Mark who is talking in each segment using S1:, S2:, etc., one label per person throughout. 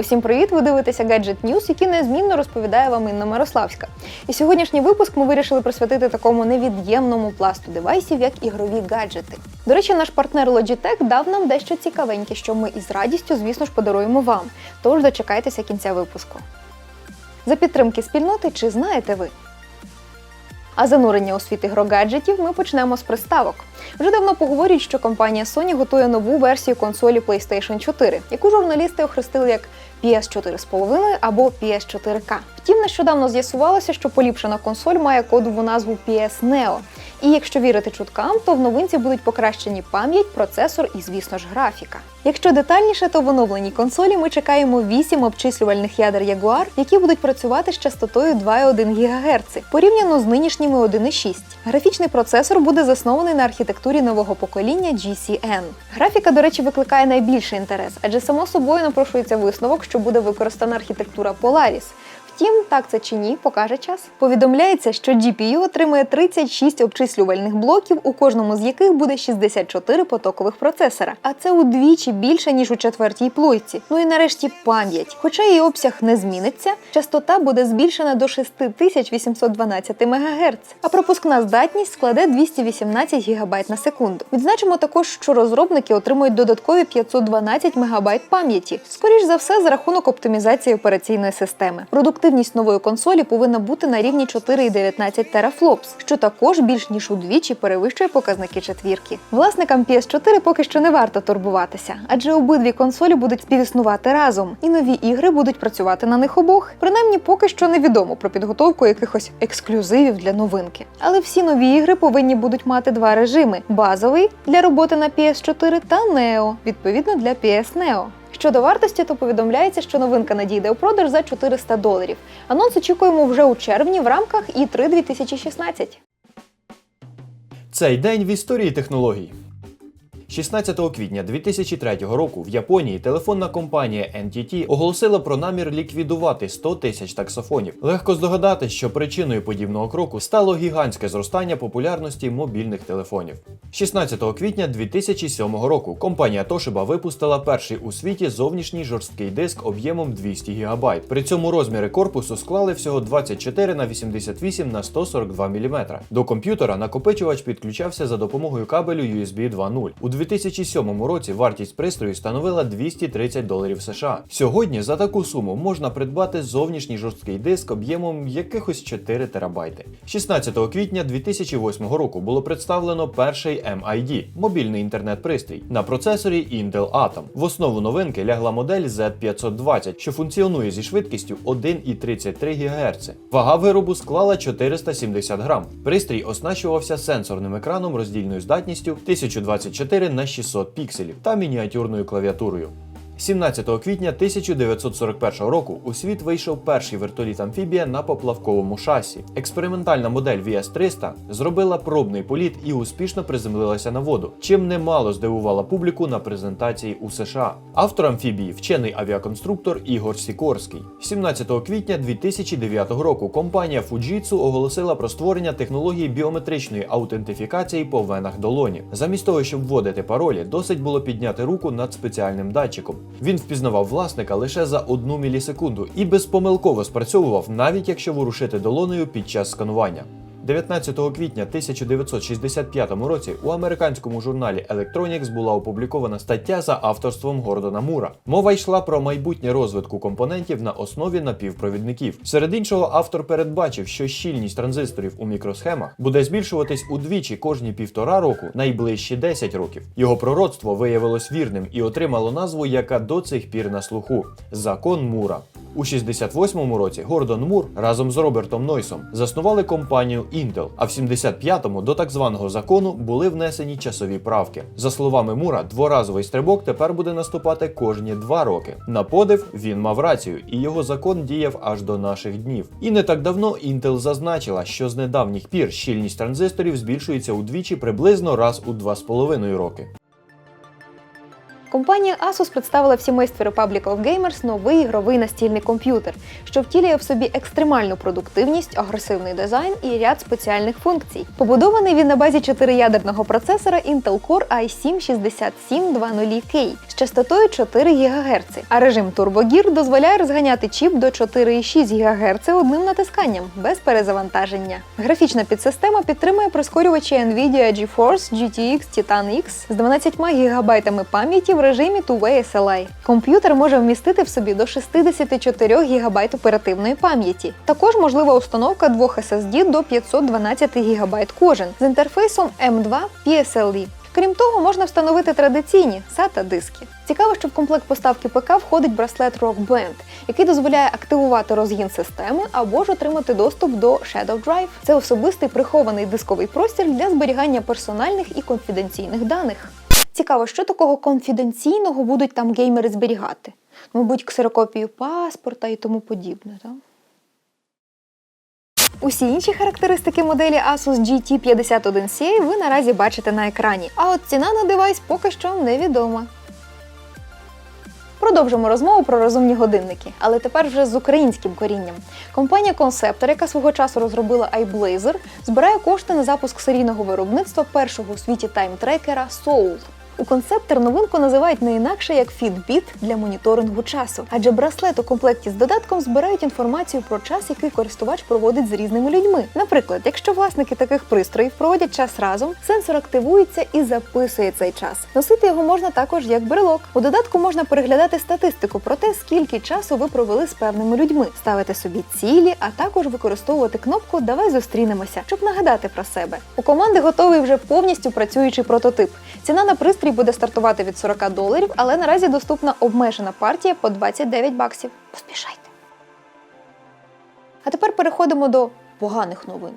S1: Усім привіт! Ви дивитеся Gadget News, який незмінно розповідає вам Інна Мирославська. І сьогоднішній випуск ми вирішили присвятити такому невід'ємному пласту девайсів, як ігрові гаджети. До речі, наш партнер Logitech дав нам дещо цікавеньке, що ми із радістю, звісно ж, подаруємо вам. Тож дочекайтеся кінця випуску. За підтримки спільноти, чи знаєте ви? А занурення у світ ігрогаджетів ми почнемо з приставок. Вже давно поговорюють, що компанія Sony готує нову версію консолі PlayStation 4, яку журналісти охрестили як PS4 з половиною або PS4K. Втім, нещодавно з'ясувалося, що поліпшена консоль має кодову назву PS Neo. І якщо вірити чуткам, то в новинці будуть покращені пам'ять, процесор і, звісно ж, графіка. Якщо детальніше, то в оновленій консолі ми чекаємо 8 обчислювальних ядер Jaguar, які будуть працювати з частотою 2,1 ГГц, порівняно з нинішніми 1,6. Графічний процесор буде заснований на архітектурі нового покоління GCN. Графіка, до речі, викликає найбільший інтерес, адже само собою напрошується висновок, що буде використана архітектура Polaris. Втім, так це чи ні, покаже час. Повідомляється, що GPU отримує 36 обчислювальних блоків, у кожному з яких буде 64 потокових процесора. А це удвічі більше, ніж у четвертій плойці. Ну і нарешті пам'ять. Хоча її обсяг не зміниться, частота буде збільшена до 6812 МГц, а пропускна здатність складе 218 ГБ на секунду. Відзначимо також, що розробники отримують додаткові 512 МБ пам'яті, скоріш за все, за рахунок оптимізації операційної системи. Продуктивність нової консолі повинна бути на рівні 4,19 терафлопс, що також більш ніж удвічі перевищує показники четвірки. Власникам PS4 поки що не варто турбуватися, адже обидві консолі будуть співіснувати разом, і нові ігри будуть працювати на них обох. Принаймні, поки що невідомо про підготовку якихось ексклюзивів для новинки. Але всі нові ігри повинні будуть мати два режими: базовий для роботи на PS4 та Neo, відповідно для PS Neo. Щодо вартості, то повідомляється, що новинка надійде у продаж за 400 доларів. Анонс очікуємо вже у червні в рамках E3 2016.
S2: Цей день в історії технологій. 16 квітня 2003 року в Японії телефонна компанія NTT оголосила про намір ліквідувати 100 тисяч таксофонів. Легко здогадати, що причиною подібного кроку стало гігантське зростання популярності мобільних телефонів. 16 квітня 2007 року компанія Toshiba випустила перший у світі зовнішній жорсткий диск об'ємом 200 ГБ. При цьому розміри корпусу склали всього 24 на 88 на 142 мм. До комп'ютера накопичувач підключався за допомогою кабелю USB 2.0. У 2007 році вартість пристрою становила 230 доларів США. Сьогодні за таку суму можна придбати зовнішній жорсткий диск об'ємом якихось 4 терабайти. 16 квітня 2008 року було представлено перший MID – мобільний інтернет-пристрій на процесорі Intel Atom. В основу новинки лягла модель Z520, що функціонує зі швидкістю 1,33 ГГц. Вага виробу склала 470 грам. Пристрій оснащувався сенсорним екраном роздільною здатністю 1024 на 600 пікселів та мініатюрною клавіатурою. 17 квітня 1941 року у світ вийшов перший вертоліт амфібія на поплавковому шасі. Експериментальна модель VS-300 зробила пробний політ і успішно приземлилася на воду, чим немало здивувала публіку на презентації у США. Автор амфібії вчений авіаконструктор Ігор Сікорський. 17 квітня 2009 року компанія Fujitsu оголосила про створення технології біометричної аутентифікації по венах долоні. Замість того, щоб вводити паролі, досить було підняти руку над спеціальним датчиком. Він впізнавав власника лише за одну мілісекунду і безпомилково спрацьовував, навіть якщо ворушити долонею під час сканування. 19 квітня 1965 році у американському журналі Electronics була опублікована стаття за авторством Гордона Мура. Мова йшла про майбутнє розвитку компонентів на основі напівпровідників. Серед іншого, автор передбачив, що щільність транзисторів у мікросхемах буде збільшуватись удвічі кожні півтора року, найближчі 10 років. Його пророцтво виявилось вірним і отримало назву, яка до цих пір на слуху закон Мура. У 68-му році Гордон Мур разом з Робертом Нойсом заснували компанію Intel, а в 75-му до так званого закону були внесені часові правки. За словами Мура, дворазовий стрибок тепер буде наступати кожні два роки. На подив він мав рацію, і його закон діяв аж до наших днів. І не так давно Intel зазначила, що з недавніх пір щільність транзисторів збільшується удвічі приблизно раз у 2,5 роки.
S1: Компанія Asus представила в сімействі Republic of Gamers новий ігровий настільний комп'ютер, що втілює в собі екстремальну продуктивність, агресивний дизайн і ряд спеціальних функцій. Побудований він на базі 4-ядерного процесора Intel Core i7-6720K з частотою 4 ГГц, а режим Turbo Gear дозволяє розганяти чіп до 4,6 ГГц одним натисканням без перезавантаження. Графічна підсистема підтримує прискорювачі NVIDIA GeForce GTX Titan X з 12 ГБ пам'яті режимі Two-Way SLI. Комп'ютер може вмістити в собі до 64 ГБ оперативної пам'яті. Також можлива установка двох SSD до 512 ГБ кожен з інтерфейсом M2 PSLE. Крім того, можна встановити традиційні SATA диски. Цікаво, що в комплект поставки ПК входить браслет Rock Band, який дозволяє активувати розгін системи або ж отримати доступ до Shadow Drive. Це особистий прихований дисковий простір для зберігання персональних і конфіденційних даних. Цікаво, що такого конфіденційного будуть там геймери зберігати. Мабуть, ксерокопію паспорта і тому подібне. Так? Усі інші характеристики моделі Asus GT51CA ви наразі бачите на екрані. А от ціна на девайс поки що невідома. Продовжимо розмову про розумні годинники, але тепер вже з українським корінням. Компанія Conceptor, яка свого часу розробила iBlazer, збирає кошти на запуск серійного виробництва першого у світі таймтрекера Soul. У концептор новинку називають не інакше як Fitbit для моніторингу часу, адже браслет у комплекті з додатком збирають інформацію про час, який користувач проводить з різними людьми. Наприклад, якщо власники таких пристроїв проводять час разом, сенсор активується і записує цей час. Носити його можна також як брелок. У додатку можна переглядати статистику про те, скільки часу ви провели з певними людьми, ставити собі цілі, а також використовувати кнопку Давай зустрінемося, щоб нагадати про себе. У команди готовий вже повністю працюючий прототип. Ціна на пристрій буде стартувати від 40 доларів, але наразі доступна обмежена партія по 29 баксів. Поспішайте. А тепер переходимо до поганих новин.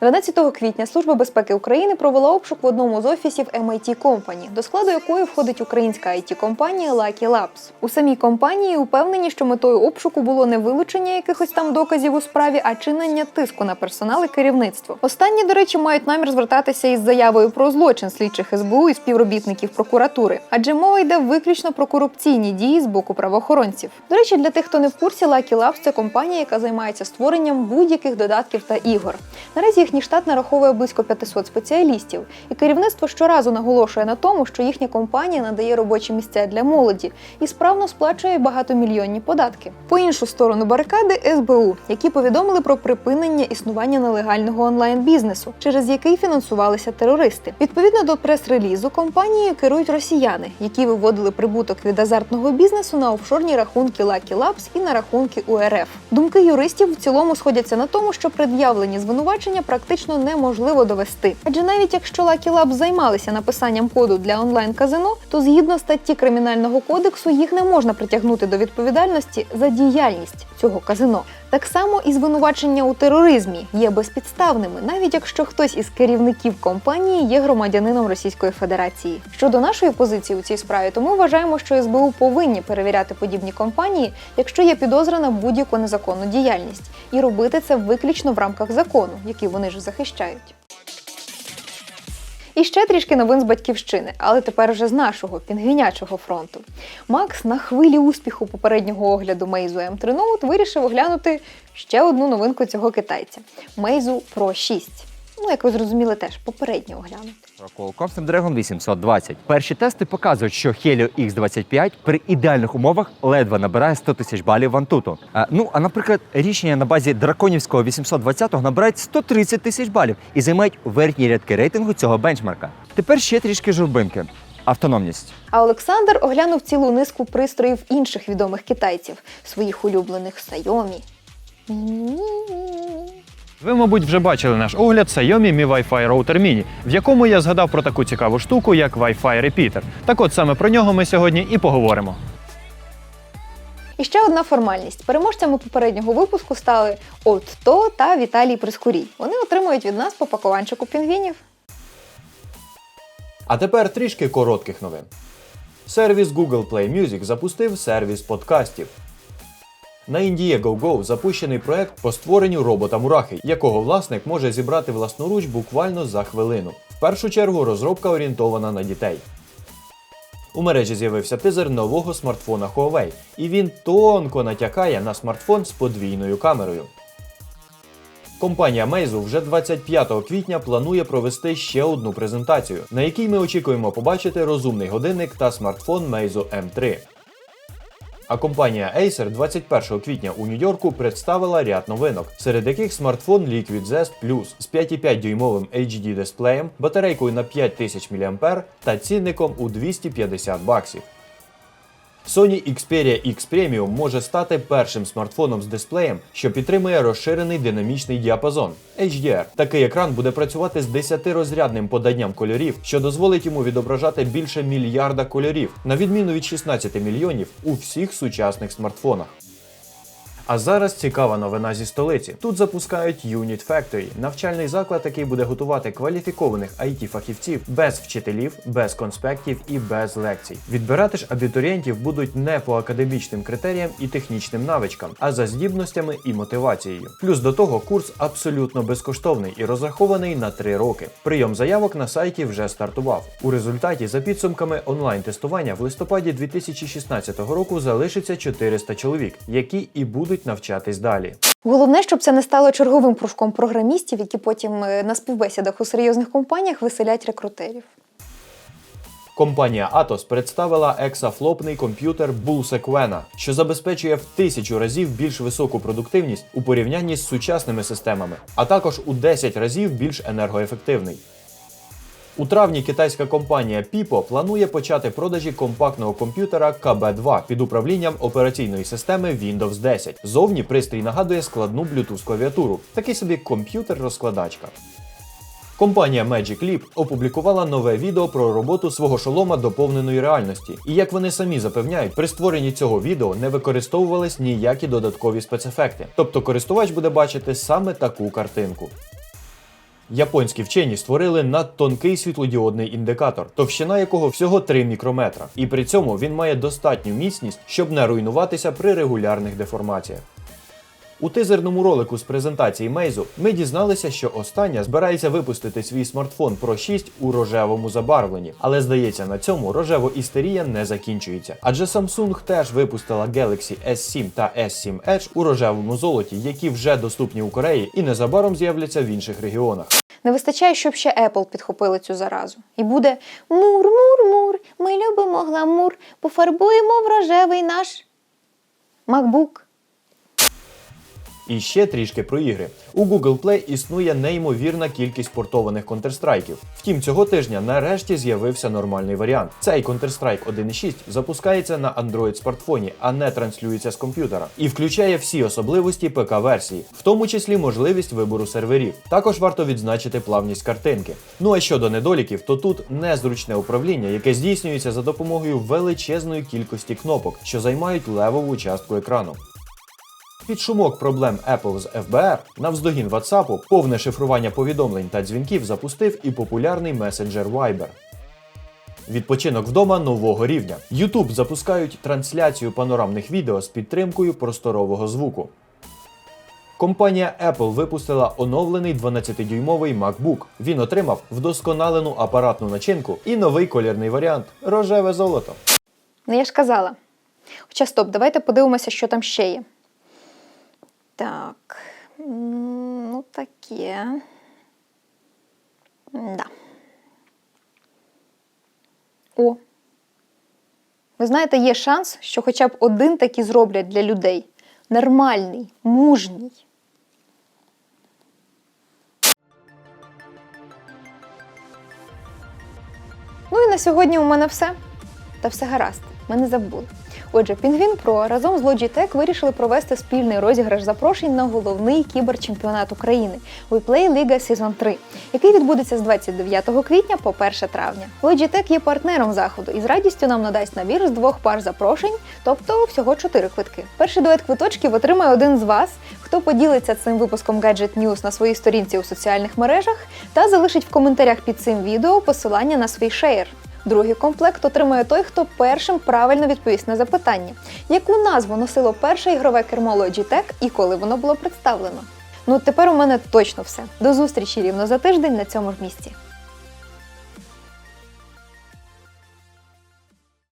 S1: 12 квітня Служба безпеки України провела обшук в одному з офісів MIT Company, до складу якої входить українська it компанія Lucky Labs. У самій компанії упевнені, що метою обшуку було не вилучення якихось там доказів у справі, а чинення тиску на персонал і керівництво. Останні, до речі, мають намір звертатися із заявою про злочин слідчих СБУ і співробітників прокуратури, адже мова йде виключно про корупційні дії з боку правоохоронців. До речі, для тих, хто не в курсі, Lucky Labs – це компанія, яка займається створенням будь-яких додатків та ігор. Наразі їхній штат нараховує близько 500 спеціалістів, і керівництво щоразу наголошує на тому, що їхня компанія надає робочі місця для молоді і справно сплачує багатомільйонні податки. По іншу сторону барикади СБУ, які повідомили про припинення існування нелегального онлайн-бізнесу, через який фінансувалися терористи. Відповідно до прес-релізу, компанією керують росіяни, які виводили прибуток від азартного бізнесу на офшорні рахунки Lucky Labs і на рахунки УРФ. Думки юристів в цілому сходяться на тому, що пред'явлені звинувачення практично неможливо довести. Адже навіть якщо Lucky Labs займалися написанням коду для онлайн-казино, то згідно статті кримінального кодексу їх не можна притягнути до відповідальності за діяльність цього казино. Так само і звинувачення у тероризмі є безпідставними, навіть якщо хтось із керівників компанії є громадянином Російської Федерації. Щодо нашої позиції у цій справі, то ми вважаємо, що СБУ повинні перевіряти подібні компанії, якщо є підозра на будь-яку незаконну діяльність, і робити це виключно в рамках закону, який вони ж захищають. І ще трішки новин з батьківщини, але тепер вже з нашого пінгвінячого фронту. Макс на хвилі успіху попереднього огляду Мейзу М3 Note вирішив оглянути ще одну новинку цього китайця Мейзу Pro 6. Ну, як ви зрозуміли, теж попередньо оглянути.
S3: Qualcomm Snapdragon 820. Перші тести показують, що Helio X25 при ідеальних умовах ледве набирає 100 тисяч балів в Antutu. А, ну, а наприклад, рішення на базі драконівського 820 набирають 130 тисяч балів і займають верхні рядки рейтингу цього бенчмарка. Тепер ще трішки журбинки. Автономність.
S1: А Олександр оглянув цілу низку пристроїв інших відомих китайців, своїх улюблених Xiaomi.
S4: Ви, мабуть, вже бачили наш огляд Xiaomi Mi Wi-Fi Router Mini, в якому я згадав про таку цікаву штуку, як Wi-Fi Repeater. Так от саме про нього ми сьогодні і поговоримо.
S1: І ще одна формальність. Переможцями попереднього випуску стали Отто та Віталій Прискурій. Вони отримують від нас по пакуванчику пінгвінів.
S2: А тепер трішки коротких новин. Сервіс Google Play Music запустив сервіс подкастів. На Indiegogo запущений проект по створенню робота Мурахи, якого власник може зібрати власноруч буквально за хвилину. В першу чергу розробка орієнтована на дітей. У мережі з'явився тизер нового смартфона Huawei, і він тонко натякає на смартфон з подвійною камерою. Компанія Meizu вже 25 квітня планує провести ще одну презентацію, на якій ми очікуємо побачити розумний годинник та смартфон Meizu M3. А компанія Acer 21 квітня у Нью-Йорку представила ряд новинок, серед яких смартфон Liquid Zest Plus з 5,5 дюймовим HD дисплеєм, батарейкою на 5000 мА та цінником у 250 баксів. Sony Xperia X Premium може стати першим смартфоном з дисплеєм, що підтримує розширений динамічний діапазон HDR. Такий екран буде працювати з 10-розрядним поданням кольорів, що дозволить йому відображати більше мільярда кольорів, на відміну від 16 мільйонів у всіх сучасних смартфонах. А зараз цікава новина зі столиці. Тут запускають Unit Factory – навчальний заклад, який буде готувати кваліфікованих it фахівців без вчителів, без конспектів і без лекцій. Відбирати ж абітурієнтів будуть не по академічним критеріям і технічним навичкам, а за здібностями і мотивацією. Плюс до того курс абсолютно безкоштовний і розрахований на 3 роки. Прийом заявок на сайті вже стартував. У результаті, за підсумками онлайн-тестування, в листопаді 2016 року залишиться 400 чоловік, які і будуть навчатись далі.
S1: Головне, щоб це не стало черговим кружком програмістів, які потім е, на співбесідах у серйозних компаніях виселять рекрутерів.
S2: Компанія Atos представила ексафлопний комп'ютер Bulsequena, що забезпечує в тисячу разів більш високу продуктивність у порівнянні з сучасними системами, а також у 10 разів більш енергоефективний. У травні китайська компанія Pipo планує почати продажі компактного комп'ютера KB2 під управлінням операційної системи Windows 10. Зовні пристрій нагадує складну Bluetooth клавіатуру, такий собі комп'ютер-розкладачка. Компанія Magic Leap опублікувала нове відео про роботу свого шолома доповненої реальності. І як вони самі запевняють, при створенні цього відео не використовувались ніякі додаткові спецефекти. Тобто користувач буде бачити саме таку картинку. Японські вчені створили надтонкий світлодіодний індикатор, товщина якого всього 3 мікрометра, і при цьому він має достатню міцність, щоб не руйнуватися при регулярних деформаціях. У тизерному ролику з презентації Meizu ми дізналися, що остання збирається випустити свій смартфон Pro 6 у рожевому забарвленні, але здається, на цьому рожево-істерія не закінчується. Адже Samsung теж випустила Galaxy S7 та S7 Edge у рожевому золоті, які вже доступні у Кореї і незабаром з'являться в інших регіонах.
S1: Не вистачає, щоб ще Apple підхопили цю заразу. І буде мур, мур, мур. Ми любимо гламур, пофарбуємо в рожевий наш MacBook.
S2: І ще трішки про ігри. У Google Play існує неймовірна кількість портованих Counter-Strike'ів. Втім, цього тижня нарешті з'явився нормальний варіант. Цей Counter-Strike 1.6 запускається на Android смартфоні, а не транслюється з комп'ютера, і включає всі особливості ПК-версії, в тому числі можливість вибору серверів. Також варто відзначити плавність картинки. Ну а щодо недоліків, то тут незручне управління, яке здійснюється за допомогою величезної кількості кнопок, що займають левову частку екрану. Під шумок проблем Apple з FBR навздогін WhatsApp повне шифрування повідомлень та дзвінків запустив і популярний месенджер Viber. Відпочинок вдома нового рівня. YouTube запускають трансляцію панорамних відео з підтримкою просторового звуку. Компанія Apple випустила оновлений 12-дюймовий MacBook. Він отримав вдосконалену апаратну начинку і новий колірний варіант рожеве золото.
S1: Ну, я ж казала. Хоча стоп, давайте подивимося, що там ще є. Так. Ну, таке. Да. О. Ви знаєте, є шанс, що хоча б один такий зроблять для людей. Нормальний, мужній. Ну і на сьогодні у мене все. Та все гаразд, ми не забули. Отже, Пінгвін Про разом з Logitech вирішили провести спільний розіграш запрошень на головний кіберчемпіонат України WePlay Liga Season 3, який відбудеться з 29 квітня по 1 травня. Logitech є партнером заходу і з радістю нам надасть набір з двох пар запрошень, тобто всього чотири квитки. Перший дует квиточків отримає один з вас, хто поділиться цим випуском Gadget News на своїй сторінці у соціальних мережах та залишить в коментарях під цим відео посилання на свій шеєр. Другий комплект отримає той, хто першим правильно відповість на запитання, яку назву носило перше ігрове кермо Logitech і коли воно було представлено. Ну тепер у мене точно все. До зустрічі рівно за тиждень на цьому ж місці.